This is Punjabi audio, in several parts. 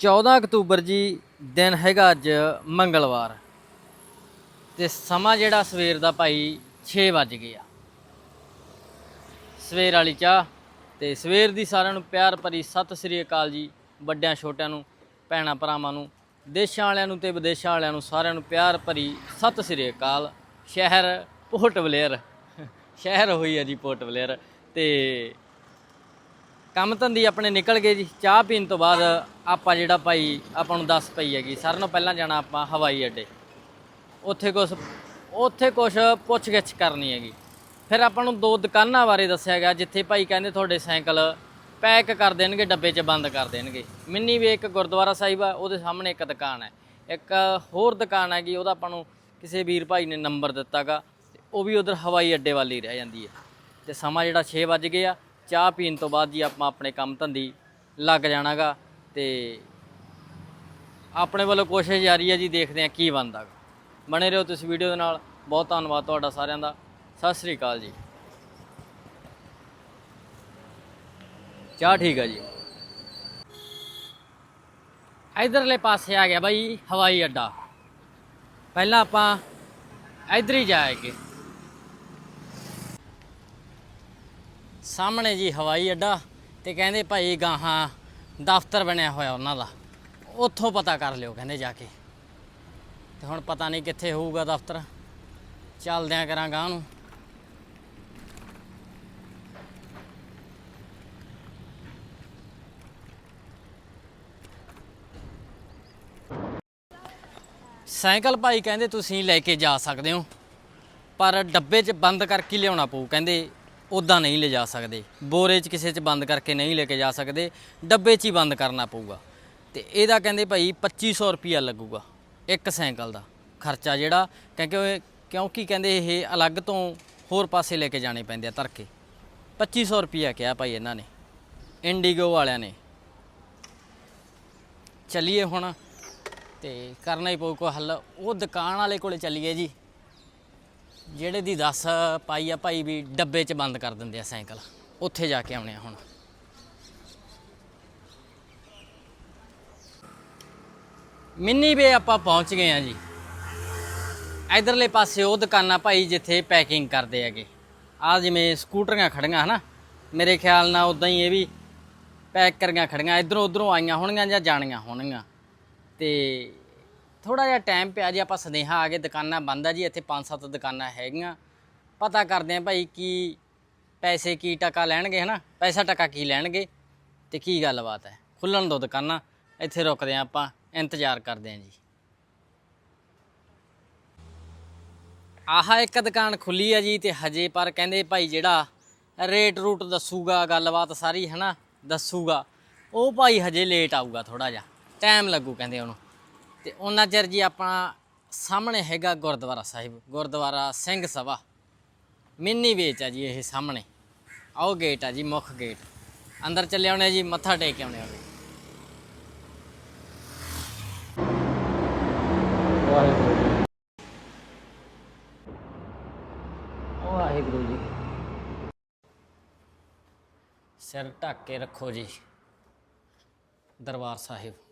14 ਅਕਤੂਬਰ ਜੀ ਦਿਨ ਹੈਗਾ ਅੱਜ ਮੰਗਲਵਾਰ। ਤੇ ਸਮਾਂ ਜਿਹੜਾ ਸਵੇਰ ਦਾ ਭਾਈ 6 ਵੱਜ ਗਿਆ ਸਵੇਰ ਵਾਲੀ ਚਾਹ ਤੇ ਸਵੇਰ ਦੀ ਸਾਰਿਆਂ ਨੂੰ ਪਿਆਰ ਭਰੀ ਸਤਿ ਸ੍ਰੀ ਅਕਾਲ ਜੀ, ਵੱਡਿਆਂ ਛੋਟਿਆਂ ਨੂੰ, ਭੈਣਾਂ ਭਰਾਵਾਂ ਨੂੰ, ਦੇਸ਼ਾਂ ਵਾਲਿਆਂ ਨੂੰ ਤੇ ਵਿਦੇਸ਼ਾਂ ਵਾਲਿਆਂ ਨੂੰ ਸਾਰਿਆਂ ਨੂੰ ਪਿਆਰ ਭਰੀ ਸਤਿ ਸ੍ਰੀ ਅਕਾਲ। ਸ਼ਹਿਰ ਪੋਰਟ ਬਲੇਅਰ ਸ਼ਹਿਰ ਹੋਈ ਹੈ ਜੀ ਪੋਰਟ ਬਲੇਅਰ ਤੇ ਕੰਮ ਧੰਦੀ ਆਪਣੇ ਨਿਕਲ ਗਏ ਜੀ। ਚਾਹ ਪੀਣ ਤੋਂ ਬਾਅਦ ਆਪਾਂ ਜਿਹੜਾ ਭਾਈ ਆਪਾਂ ਨੂੰ ਦੱਸ ਪਈ ਹੈਗੀ, ਸਾਰਿਆਂ ਨੂੰ ਪਹਿਲਾਂ ਜਾਣਾ ਆਪਾਂ ਹਵਾਈ ਅੱਡੇ। ਉੱਥੇ ਕੁਛ ਉੱਥੇ ਕੁਛ ਪੁੱਛਗਿੱਛ ਕਰਨੀ ਹੈਗੀ। ਫਿਰ ਆਪਾਂ ਨੂੰ ਦੋ ਦੁਕਾਨਾਂ ਬਾਰੇ ਦੱਸਿਆ ਗਿਆ, ਜਿੱਥੇ ਭਾਈ ਕਹਿੰਦੇ ਤੁਹਾਡੇ ਸਾਈਕਲ ਪੈਕ ਕਰ ਦੇਣਗੇ, ਡੱਬੇ 'ਚ ਬੰਦ ਕਰ ਦੇਣਗੇ। ਮਿੰਨੀ ਵੀ ਇੱਕ ਗੁਰਦੁਆਰਾ ਸਾਹਿਬ ਆ, ਉਹਦੇ ਸਾਹਮਣੇ ਇੱਕ ਦੁਕਾਨ ਹੈ। ਇੱਕ ਹੋਰ ਦੁਕਾਨ ਹੈਗੀ, ਉਹਦਾ ਆਪਾਂ ਨੂੰ ਕਿਸੇ ਵੀਰ ਭਾਈ ਨੇ ਨੰਬਰ ਦਿੱਤਾਗਾ ਉਹ ਵੀ ਉਧਰ ਹਵਾਈ ਅੱਡੇ ਵੱਲ ਹੀ ਰਹਿ ਜਾਂਦੀ ਹੈ। ਤੇ ਸਮਾਂ ਜਿਹੜਾ 6 ਵੱਜ ਗਿਆ ਚਾਹ ਪੀਣ ਤੋਂ ਬਾਅਦ ਜੀ ਆਪਾਂ ਆਪਣੇ ਕੰਮ ਧੰਦੀ ਲੱਗ ਜਾਣਾਗਾ ਤੇ ਆਪਣੇ ਵੱਲੋਂ ਕੋਸ਼ਿਸ਼ ਜਾਰੀ ਹੈ ਜੀ, ਦੇਖਦੇ ਹਾਂ ਕੀ ਬਣਦਾ ਗਾ। ਬਣੇ ਰਹੋ ਤੁਸੀਂ ਵੀਡੀਓ ਦੇ ਨਾਲ। ਬਹੁਤ ਧੰਨਵਾਦ ਤੁਹਾਡਾ ਸਾਰਿਆਂ ਦਾ। ਸਤਿ ਸ੍ਰੀ ਅਕਾਲ ਜੀ। ਚਾਹ ਠੀਕ ਹੈ ਜੀ। ਇਧਰਲੇ ਪਾਸੇ ਆ ਗਿਆ ਬਾਈ ਹਵਾਈ ਅੱਡਾ। ਪਹਿਲਾਂ ਆਪਾਂ ਇਧਰ ਹੀ ਜਾਏਗੇ। ਸਾਹਮਣੇ ਜੀ ਹਵਾਈ ਅੱਡਾ ਤੇ ਕਹਿੰਦੇ ਭਾਈ ਗਾਹਾਂ ਦਫ਼ਤਰ ਬਣਿਆ ਹੋਇਆ ਉਹਨਾਂ ਦਾ। ਉੱਥੋਂ ਪਤਾ ਕਰ ਲਿਓ ਕਹਿੰਦੇ ਜਾ ਕੇ। ਤੇ ਹੁਣ ਪਤਾ ਨਹੀਂ ਕਿੱਥੇ ਹੋਊਗਾ ਦਫ਼ਤਰ। ਚੱਲਦਿਆਂ ਕਰਾਂ ਗਾਂ ਨੂੰ। ਸਾਈਕਲ ਭਾਈ ਕਹਿੰਦੇ ਤੁਸੀਂ ਲੈ ਕੇ ਜਾ ਸਕਦੇ ਹੋ। ਪਰ ਡੱਬੇ 'ਚ ਬੰਦ ਕਰਕੇ ਲਿਆਉਣਾ ਪਊ ਕਹਿੰਦੇ। ਉਦਾਂ ਨਹੀਂ ਲਿਜਾ ਸਕਦੇ। ਬੋਰੇ 'ਚ ਕਿਸੇ 'ਚ ਬੰਦ ਕਰਕੇ ਨਹੀਂ ਲੈ ਕੇ ਜਾ ਸਕਦੇ। ਡੱਬੇ 'ਚ ਹੀ ਬੰਦ ਕਰਨਾ ਪਊਗਾ। ਤੇ ਇਹਦਾ ਕਹਿੰਦੇ ਭਾਈ 2500 ਰੁਪਿਆ ਲੱਗੂਗਾ ਇੱਕ ਸਾਈਕਲ ਦਾ ਖਰਚਾ ਜਿਹੜਾ। ਕਿਉਂਕਿ ਕਿਉਂਕਿ ਕਹਿੰਦੇ ਇਹ ਅਲੱਗ ਤੋਂ ਹੋਰ ਪਾਸੇ ਲੈ ਕੇ ਜਾਣੇ ਪੈਂਦੇ ਆ ਧਰ ਕੇ 2500 ਰੁਪਿਆ ਕਿਹਾ ਭਾਈ ਇਹਨਾਂ ਨੇ। ਇੰਡੀਗੋ ਵਾਲਿਆਂ ਨੇ। ਚੱਲੀਏ ਹੁਣ। ਤੇ ਕਰਨਾ ਹੀ ਪਊ ਕੋ ਹੱਲ। ਉਹ ਦੁਕਾਨ ਵਾਲੇ ਕੋਲੇ ਚੱਲੀਏ ਜੀ। ਜਿਹੜੇ ਦੀ ਦੱਸ ਪਾਈ ਆ ਭਾਈ ਵੀ ਡੱਬੇ 'ਚ ਬੰਦ ਕਰ ਦਿੰਦੇ ਆ ਸਾਈਕਲ, ਉੱਥੇ ਜਾ ਕੇ ਆਉਣੇ ਆ ਹੁਣ। ਮਿੰਨੀ ਵੇ ਆਪਾਂ ਪਹੁੰਚ ਗਏ ਆ ਜੀ। ਇਧਰਲੇ ਪਾਸੇ ਉਹ ਦੁਕਾਨਾਂ ਭਾਈ ਜਿੱਥੇ ਪੈਕਿੰਗ ਕਰਦੇ ਹੈਗੇ। ਆ ਜਿਵੇਂ ਸਕੂਟਰੀਆਂ ਖੜੀਆਂ ਹਨਾ, ਮੇਰੇ ਖਿਆਲ ਨਾਲ ਉਦਾਂ ਹੀ ਇਹ ਵੀ ਪੈਕ ਕਰੀਆਂ ਖੜੀਆਂ, ਇਧਰੋਂ ਉਧਰੋਂ ਆਈਆਂ ਹੋਣਗੀਆਂ ਜਾਂ ਜਾਣੀਆਂ ਹੋਣਗੀਆਂ। ਤੇ ਥੋੜਾ ਜਿਹਾ ਟਾਈਮ ਪਿਆ ਜੀ, ਆਪਾਂ ਸਨੇਹਾ ਆ ਗਏ, ਦੁਕਾਨਾਂ ਬੰਦ ਆ ਜੀ, ਇੱਥੇ ਪੰਜ ਸੱਤ ਦੁਕਾਨਾਂ ਹੈਗੀਆਂ। ਪਤਾ ਕਰਦੇ ਆ ਭਾਈ ਕੀ ਪੈਸੇ ਕੀ ਟਕਾ ਲੈਣਗੇ, ਹਨਾ? ਪੈਸਾ ਟਕਾ ਕੀ ਲੈਣਗੇ ਤੇ ਕੀ ਗੱਲਬਾਤ ਹੈ? ਖੁੱਲਣ ਦੋ ਦੁਕਾਨਾਂ, ਇੱਥੇ ਰੁਕਦੇ ਆ ਆਪਾਂ, ਇੰਤਜ਼ਾਰ ਕਰਦੇ ਆ ਜੀ। ਆਹ ਇੱਕ ਦੁਕਾਨ ਖੁੱਲੀ ਆ ਜੀ ਤੇ ਹਜੇ ਪਰ ਕਹਿੰਦੇ ਭਾਈ ਜਿਹੜਾ ਰੇਟ ਰੂਟ ਦੱਸੂਗਾ, ਗੱਲਬਾਤ ਸਾਰੀ, ਹਨਾ? ਦੱਸੂਗਾ। ਉਹ ਭਾਈ ਹਜੇ ਲੇਟ ਆਊਗਾ ਥੋੜਾ ਜਿਹਾ ਟਾਈਮ ਲੱਗੂ ਕਹਿੰਦੇ ਉਹਨੂੰ। ਤੇ ਉਹਨਾਂ ਚਿਰ ਜੀ ਆਪਣਾ ਸਾਹਮਣੇ ਹੈਗਾ ਗੁਰਦੁਆਰਾ ਸਾਹਿਬ, ਗੁਰਦੁਆਰਾ ਸਿੰਘ ਸਭਾ। ਮਿੰਨੀ ਵੇਚ ਆ ਜੀ ਇਹ ਸਾਹਮਣੇ। ਆਓ ਗੇਟ ਆ ਜੀ, ਮੁੱਖ ਗੇਟ ਅੰਦਰ ਚੱਲੇ ਆਉਣੇ ਜੀ, ਮੱਥਾ ਟੇਕ ਕੇ ਆਉਣੇ ਆਉਣੇ ਵਾਹਿਗੁਰੂ ਜੀ। ਵਾਹਿਗੁਰੂ ਜੀ। ਸਿਰ ਢੱਕ ਕੇ ਰੱਖੋ ਜੀ। ਦਰਬਾਰ ਸਾਹਿਬ।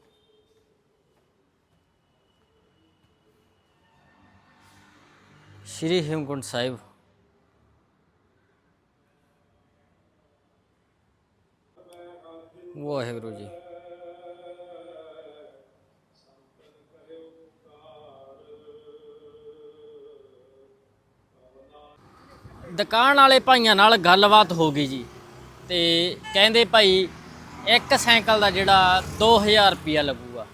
ਸ਼੍ਰੀ ਹੇਮਕੁੰਟ ਸਾਹਿਬ ਵਾਹਿਗੁਰੂ ਜੀ ਦੁਕਾਨ ਵਾਲੇ ਭਾਈਆਂ ਨਾਲ ਗੱਲਬਾਤ ਹੋ ਗਈ ਜੀ ਤੇ ਕਹਿੰਦੇ ਭਾਈ ਇੱਕ ਸਾਈਕਲ ਦਾ ਜਿਹੜਾ 2000 ਰੁਪਿਆ ਲੱਗੂਗਾ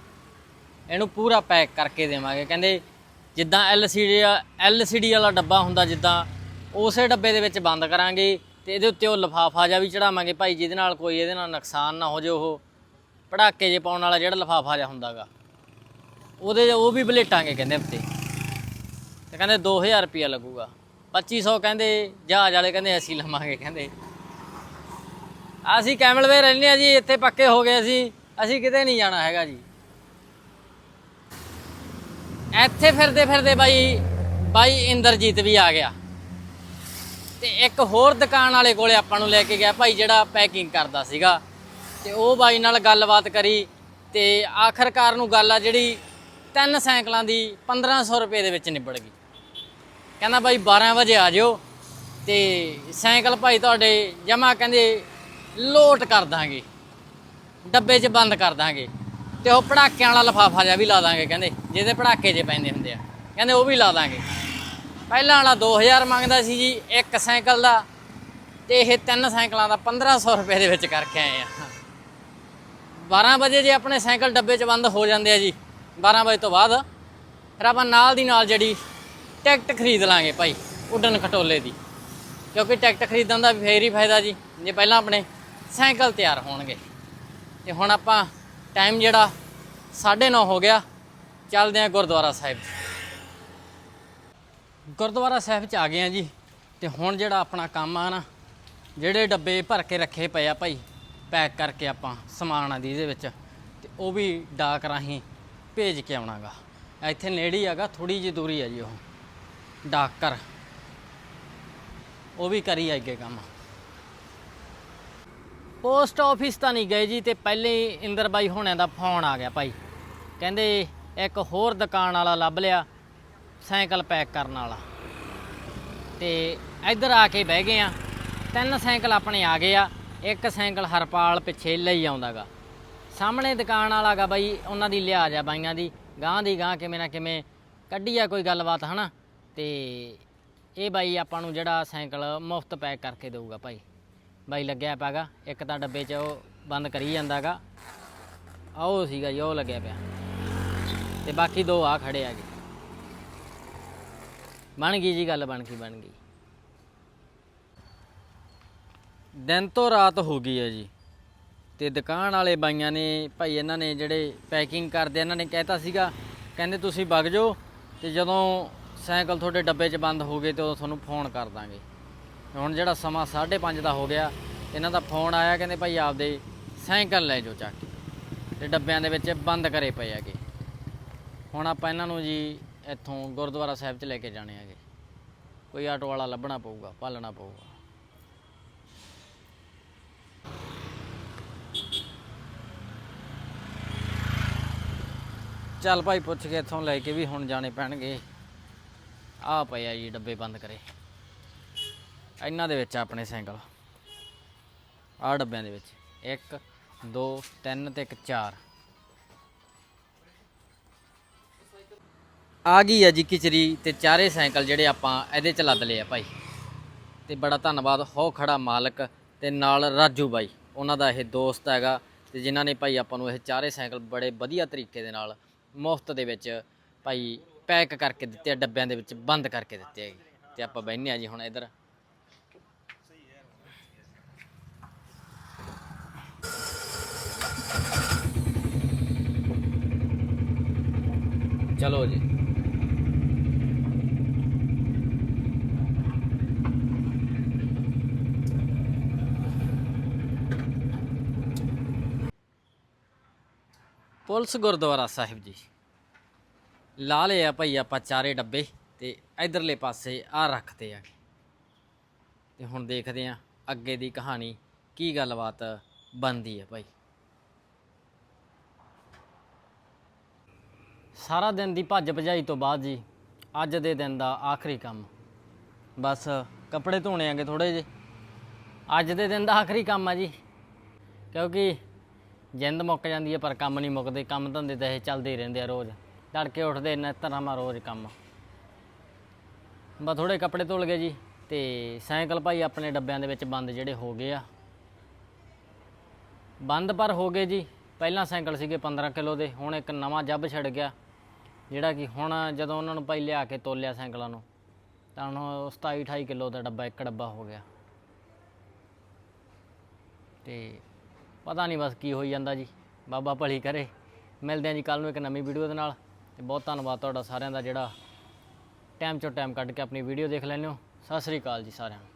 ਇਹਨੂੰ ਪੂਰਾ ਪੈਕ ਕਰਕੇ ਦੇਵਾਂਗੇ ਕਹਿੰਦੇ ਜਿੱਦਾਂ LCD LCD ਵਾਲਾ ਡੱਬਾ ਹੁੰਦਾ ਜਿੱਦਾਂ, ਉਸੇ ਡੱਬੇ ਦੇ ਵਿੱਚ ਬੰਦ ਕਰਾਂਗੇ ਤੇ ਇਹਦੇ ਉੱਤੇ ਉਹ ਲਫਾਫਾ ਜਿਹਾ ਵੀ ਚੜਾਵਾਂਗੇ ਭਾਈ, ਜਿਹਦੇ ਨਾਲ ਕੋਈ ਇਹਦੇ ਨਾਲ ਨੁਕਸਾਨ ਨਾ ਹੋ ਜੇ ਉਹ ਪੜਾਕੇ ਜੇ ਪਾਉਣ ਵਾਲਾ ਜਿਹੜਾ ਲਫਾਫਾ ਜਿਹਾ ਹੁੰਦਾਗਾ ਉਹਦੇ ਉਹ ਵੀ ਬਲੇਟਾਂਗੇ ਕਹਿੰਦੇ ਉੱਤੇ। ਤੇ ਕਹਿੰਦੇ 2000 ਰੁਪਿਆ ਲੱਗੂਗਾ। 2500 ਕਹਿੰਦੇ, ਜਹਾਜ਼ ਵਾਲੇ ਕਹਿੰਦੇ ਅਸੀਂ ਲਵਾਂਗੇ ਕਹਿੰਦੇ। ਅਸੀਂ ਕੈਮਲਵੇ ਰਹਿੰਦੇ ਆ ਜੀ, ਇੱਥੇ ਪੱਕੇ ਹੋ ਗਏ ਅਸੀਂ ਅਸੀਂ ਕਿਤੇ ਨਹੀਂ ਜਾਣਾ ਹੈਗਾ ਜੀ। ਇੱਥੇ ਫਿਰਦੇ ਫਿਰਦੇ ਬਾਈ ਬਾਈ ਇੰਦਰਜੀਤ ਵੀ ਆ ਗਿਆ। ਤੇ ਇੱਕ ਹੋਰ ਦੁਕਾਨ ਵਾਲੇ ਕੋਲੇ ਆਪਾਂ ਨੂੰ ਲੈ ਕੇ ਗਿਆ ਭਾਈ ਜਿਹੜਾ ਪੈਕਿੰਗ ਕਰਦਾ ਸੀਗਾ। ਤੇ ਉਹ ਬਾਈ ਨਾਲ ਗੱਲਬਾਤ ਕਰੀ ਤੇ ਆਖਰਕਾਰ ਨੂੰ ਗੱਲ ਆ ਜਿਹੜੀ ਤਿੰਨ ਸਾਈਕਲਾਂ ਦੀ 1500 ਰੁਪਏ ਦੇ ਵਿੱਚ ਨਿਬੜ ਗਈ। ਕਹਿੰਦਾ ਬਾਈ 12 ਵਜੇ ਆ ਜਿਓ ਤੇ ਸਾਈਕਲ ਭਾਈ ਤੁਹਾਡੇ ਜਮਾ ਕਹਿੰਦੇ ਲੋਟ ਕਰ ਦਾਂਗੇ, ਡੱਬੇ 'ਚ ਬੰਦ ਕਰ ਦਾਂਗੇ। ਤੇ ਉਹ ਪੜਾਕਿਆਂ ਵਾਲਾ ਲਫਾਫਾ ਜਿਹਾ ਵੀ ਲਾ ਦਾਂਗੇ, ਕਹਿੰਦੇ। ਜਿਹਦੇ ਪੜਾਕੇ ਜੇ ਪੈਂਦੇ ਹੁੰਦੇ ਆ। ਕਹਿੰਦੇ ਉਹ ਵੀ ਲਾ ਦਾਂਗੇ। ਪਹਿਲਾਂ ਵਾਲਾ 2000 ਮੰਗਦਾ ਸੀ ਜੀ, ਇੱਕ ਸਾਈਕਲ ਦਾ। ਤੇ ਇਹ ਤਿੰਨ ਸਾਈਕਲਾਂ ਦਾ 1500 ਰੁਪਏ ਦੇ ਵਿੱਚ ਕਰਕੇ ਆਏ ਆ। 12 ਵਜੇ ਜੇ ਆਪਣੇ ਸਾਈਕਲ ਡੱਬੇ 'ਚ ਬੰਦ ਹੋ ਜਾਂਦੇ ਆ ਜੀ 12 ਵਜੇ ਤੋਂ ਬਾਅਦ, ਫਿਰ ਆਪਾਂ ਨਾਲ ਦੀ ਨਾਲ ਜਿਹੜੀ ਟਿਕਟ ਖਰੀਦ ਲਾਂਗੇ ਭਾਈ, ਉੱਡਣ ਖਟੋਲੇ ਦੀ। ਕਿਉਂਕਿ ਟਿਕਟ ਖਰੀਦਣ ਦਾ ਫੇਰ ਹੀ ਫਾਇਦਾ ਜੀ, ਜੇ ਪਹਿਲਾਂ ਆਪਣੇ ਸਾਈਕਲ ਤਿਆਰ ਹੋਣਗੇ। ਤੇ ਹੁਣ ਆਪਾਂ ਟਾਈਮ ਜਿਹੜਾ 9:30 ਹੋ ਗਿਆ। ਚੱਲਦੇ ਆ ਗੁਰਦੁਆਰਾ ਸਾਹਿਬ। ਗੁਰਦੁਆਰਾ ਸਾਹਿਬ ਚ ਆ ਗਏ ਆ ਜੀ। ਤੇ ਹੁਣ ਜਿਹੜਾ ਆਪਣਾ ਕੰਮ ਆ ਨਾ, ਜਿਹੜੇ ਡੱਬੇ ਭਰ ਕੇ ਰੱਖੇ ਪਏ ਆ ਭਾਈ, ਪੈਕ ਕਰਕੇ ਆਪਾਂ ਸਮਾਨ ਆ ਦੀ ਇਹਦੇ ਵਿੱਚ, ਤੇ ਉਹ ਵੀ ਡਾਕ ਰਾਹੀਂ ਭੇਜ ਕੇ ਆਉਣਾਗਾ। ਇੱਥੇ ਨੇੜੇ ਹੈਗਾ ਥੋੜੀ ਜਿਹੀ ਦੂਰੀ ਆ ਜੀ ਉਹ। ਡਾਕ ਘਰ। ਉਹ ਵੀ ਕਰੀ ਅੱਗੇ ਕੰਮ। ਪੋਸਟ ਆਫਿਸ ਤਾਂ ਨਹੀਂ ਗਏ ਜੀ, ਤੇ ਪਹਿਲੇ ਹੀ ਇੰਦਰ ਬਾਈ ਹੋਣਿਆਂ ਦਾ ਫੋਨ ਆ ਗਿਆ ਭਾਈ। ਕਹਿੰਦੇ ਇੱਕ ਹੋਰ ਦੁਕਾਨ ਵਾਲਾ ਲੱਭ ਲਿਆ, ਸਾਈਕਲ ਪੈਕ ਕਰਨ ਵਾਲਾ। ਤੇ ਇੱਧਰ ਆ ਕੇ ਬਹਿ ਗਏ ਆ, ਤਿੰਨ ਸਾਈਕਲ ਆਪਣੇ ਆ ਗਏ ਆ, ਇੱਕ ਸਾਈਕਲ ਹਰਪਾਲ ਪਿੱਛੇ ਲਈ ਆਉਂਦਾਗਾ। ਸਾਹਮਣੇ ਦੁਕਾਨ ਵਾਲਾ ਗਾ ਬਾਈ, ਉਹਨਾਂ ਦੀ ਲਿਹਾਜ਼ ਆ ਬਾਈਆਂ ਦੀ ਗਾਂ ਦੀ ਗਾਂ ਕਿਵੇਂ ਨਾ ਕਿਵੇਂ ਕੱਢੀ ਆ ਕੋਈ ਗੱਲਬਾਤ, ਹਨਾ? ਤੇ ਇਹ ਬਾਈ ਆਪਾਂ ਨੂੰ ਜਿਹੜਾ ਸਾਈਕਲ ਮੁਫਤ ਪੈਕ ਕਰਕੇ ਦੇਊਗਾ ਭਾਈ। ਬਾਈ ਲੱਗਿਆ ਪਿਆਗਾ ਇੱਕ ਤਾਂ ਡੱਬੇ 'ਚ ਉਹ ਬੰਦ ਕਰੀ ਜਾਂਦਾਗਾ। ਆਹ ਉਹ ਸੀਗਾ ਜੀ, ਉਹ ਲੱਗਿਆ ਪਿਆ। ਤੇ ਬਾਕੀ ਦੋ ਆ ਖੜੇ ਆਗੇ ਬਣ ਗਈ ਜੀ, ਗੱਲ ਬਣ ਗਈ ਬਣ ਗਈ। ਦਿਨ ਤੋਂ ਰਾਤ ਹੋ ਗਈ ਹੈ ਜੀ। ਤੇ ਦੁਕਾਨ ਵਾਲੇ ਬਾਈਆਂ ਨੇ, ਭਾਈ ਇਹਨਾਂ ਨੇ ਜਿਹੜੇ ਪੈਕਿੰਗ ਕਰਦੇ, ਇਹਨਾਂ ਨੇ ਕਹਿਤਾ ਸੀਗਾ, ਕਹਿੰਦੇ ਤੁਸੀਂ ਵਗ ਜਾਓ ਤੇ ਜਦੋਂ ਸਾਈਕਲ ਤੁਹਾਡੇ ਡੱਬੇ 'ਚ ਬੰਦ ਹੋ ਗਏ ਤੇ ਉਦੋਂ ਤੁਹਾਨੂੰ ਫੋਨ ਕਰ ਦਾਂਗੇ। ਹੁਣ ਜਿਹੜਾ ਸਮਾਂ 5:30 ਦਾ ਹੋ ਗਿਆ, ਇਹਨਾਂ ਦਾ ਫੋਨ ਆਇਆ, ਕਹਿੰਦੇ ਭਾਈ ਆਪਦੇ ਸਾਈਕਲ ਲੈ ਜਾਓ ਚੱਕ ਕੇ। ਤੇ ਡੱਬਿਆਂ ਦੇ ਵਿੱਚ ਬੰਦ ਕਰੇ ਪਏ ਹੈਗੇ। ਹੁਣ ਆਪਾਂ ਇਹਨਾਂ ਨੂੰ ਜੀ ਇੱਥੋਂ ਗੁਰਦੁਆਰਾ ਸਾਹਿਬ 'ਚ ਲੈ ਕੇ ਜਾਣੇ ਹੈਗੇ। ਕੋਈ ਆਟੋ ਵਾਲਾ ਲੱਭਣਾ ਪਊਗਾ, ਪਾਲਣਾ ਪਊਗਾ। ਚੱਲ ਭਾਈ ਪੁੱਛ ਕੇ ਇੱਥੋਂ ਲੈ ਕੇ ਵੀ ਹੁਣ ਜਾਣੇ ਪੈਣਗੇ। ਆ ਪਏ ਆ ਜੀ, ਡੱਬੇ ਬੰਦ ਕਰੇ। ਇਹਨਾਂ ਦੇ ਵਿੱਚ ਆਪਣੇ ਸਾਈਕਲ ਆ ਡੱਬਿਆਂ ਦੇ ਵਿੱਚ। 1 2 3 ਤੇ ਇੱਕ 4 ਆ ਗਈ ਆ ਜੀ ਕਿਚਰੀ ਤੇ ਚਾਰੇ ਸਾਈਕਲ ਜਿਹੜੇ ਆਪਾਂ ਇਹਦੇ ਚ ਲੱਦ ਲਏ ਆ ਭਾਈ। ਤੇ ਬੜਾ ਧੰਨਵਾਦ, ਹੋ ਖੜਾ ਮਾਲਕ ਤੇ ਨਾਲ ਰਾਜੂ ਬਾਈ। ਉਹਨਾਂ ਦਾ ਇਹ ਦੋਸਤ ਹੈਗਾ ਤੇ ਜਿਨ੍ਹਾਂ ਨੇ ਭਾਈ ਆਪਾਂ ਨੂੰ ਇਹ ਚਾਰੇ ਸਾਈਕਲ ਬੜੇ ਵਧੀਆ ਤਰੀਕੇ ਦੇ ਨਾਲ ਮੁਫਤ ਦੇ ਵਿੱਚ ਭਾਈ ਪੈਕ ਕਰਕੇ ਦਿੱਤੇ ਆ, ਡੱਬਿਆਂ ਦੇ ਵਿੱਚ ਬੰਦ ਕਰਕੇ ਦਿੱਤੇ ਹੈਗੇ ਤੇ ਆਪਾਂ ਬੈਠਨੇ ਆ ਜੀ ਹੁਣ ਇਧਰ। ਚਲੋ ਜੀ। ਪੁਲਿਸ ਗੁਰਦੁਆਰਾ ਸਾਹਿਬ ਜੀ। ਲਾ ਲਿਆ ਭਾਈ ਆਪਾਂ ਚਾਰੇ ਡੱਬੇ ਤੇ ਇਧਰਲੇ ਪਾਸੇ ਆ ਰੱਖਦੇ ਆ। ਤੇ ਹੁਣ ਦੇਖਦੇ ਆ ਅੱਗੇ ਦੀ ਕਹਾਣੀ ਕੀ ਗੱਲਬਾਤ ਬਣਦੀ ਹੈ ਭਾਈ। ਸਾਰਾ ਦਿਨ ਦੀ ਭੱਜ ਭਜਾਈ ਤੋਂ ਬਾਅਦ ਜੀ, ਅੱਜ ਦੇ ਦਿਨ ਦਾ ਆਖਰੀ ਕੰਮ। ਬਸ ਕੱਪੜੇ ਧੋਣੇ ਆਂਗੇ ਥੋੜੇ ਜਿਹੇ। ਅੱਜ ਦੇ ਦਿਨ ਦਾ ਆਖਰੀ ਕੰਮ ਆ ਜੀ। ਕਿਉਂਕਿ ਜਿੰਦ ਮੁੱਕ ਜਾਂਦੀ ਹੈ ਪਰ ਕੰਮ ਨਹੀਂ ਮੁੱਕਦੇ। ਕੰਮ ਧੰਦੇ ਤਾਂ ਇਹ ਚੱਲਦੇ ਹੀ ਰਹਿੰਦੇ ਆ ਰੋਜ਼। ਤੜਕੇ ਉੱਠਦੇ ਨੇ ਤਰ੍ਹਾਂ ਮਾ ਰੋਜ਼ ਕੰਮ। ਬਸ ਥੋੜੇ ਕੱਪੜੇ ਧੁਲ ਗਏ ਜੀ ਤੇ ਸਾਈਕਲ ਭਾਈ ਆਪਣੇ ਡੱਬਿਆਂ ਦੇ ਵਿੱਚ ਬੰਦ ਜਿਹੜੇ ਹੋ ਗਏ ਆ। ਬੰਦ ਪਰ ਹੋ ਗਏ ਜੀ। ਪਹਿਲਾਂ ਸਾਈਕਲ ਸੀਗੇ 15 ਕਿਲੋ ਦੇ, ਹੁਣ ਇੱਕ ਨਵਾਂ ਜੱਬ ਛੱਡ ਗਿਆ। ਜਿਹੜਾ ਕਿ ਹੁਣ ਜਦੋਂ ਉਹਨਾਂ ਨੂੰ ਭਾਈ ਲਿਆ ਕੇ ਤੋਲਿਆ ਸਾਈਕਲਾਂ ਨੂੰ, ਤਾਂ ਹੁਣ ਉਹ 27 28 ਕਿਲੋ ਦਾ ਡੱਬਾ, ਇੱਕ ਡੱਬਾ ਹੋ ਗਿਆ। ਤੇ ਪਤਾ ਨਹੀਂ ਬਸ ਕੀ ਹੋਈ ਜਾਂਦਾ ਜੀ। ਬਾਬਾ ਭਲੀ ਕਰੇ। ਮਿਲਦੇ ਹਾਂ ਜੀ ਕੱਲ ਨੂੰ ਇੱਕ ਨਵੀਂ ਵੀਡੀਓ ਦੇ ਨਾਲ। ਤੇ ਬਹੁਤ ਧੰਨਵਾਦ ਤੁਹਾਡਾ ਸਾਰਿਆਂ ਦਾ ਜਿਹੜਾ ਟਾਈਮ ਚੋਂ ਟਾਈਮ ਕੱਢ ਕੇ ਆਪਣੀ ਵੀਡੀਓ ਦੇਖ ਲੈਂਦੇ ਹੋ। ਸਤਿ ਸ੍ਰੀ ਅਕਾਲ ਜੀ ਸਾਰਿਆਂ ਨੂੰ।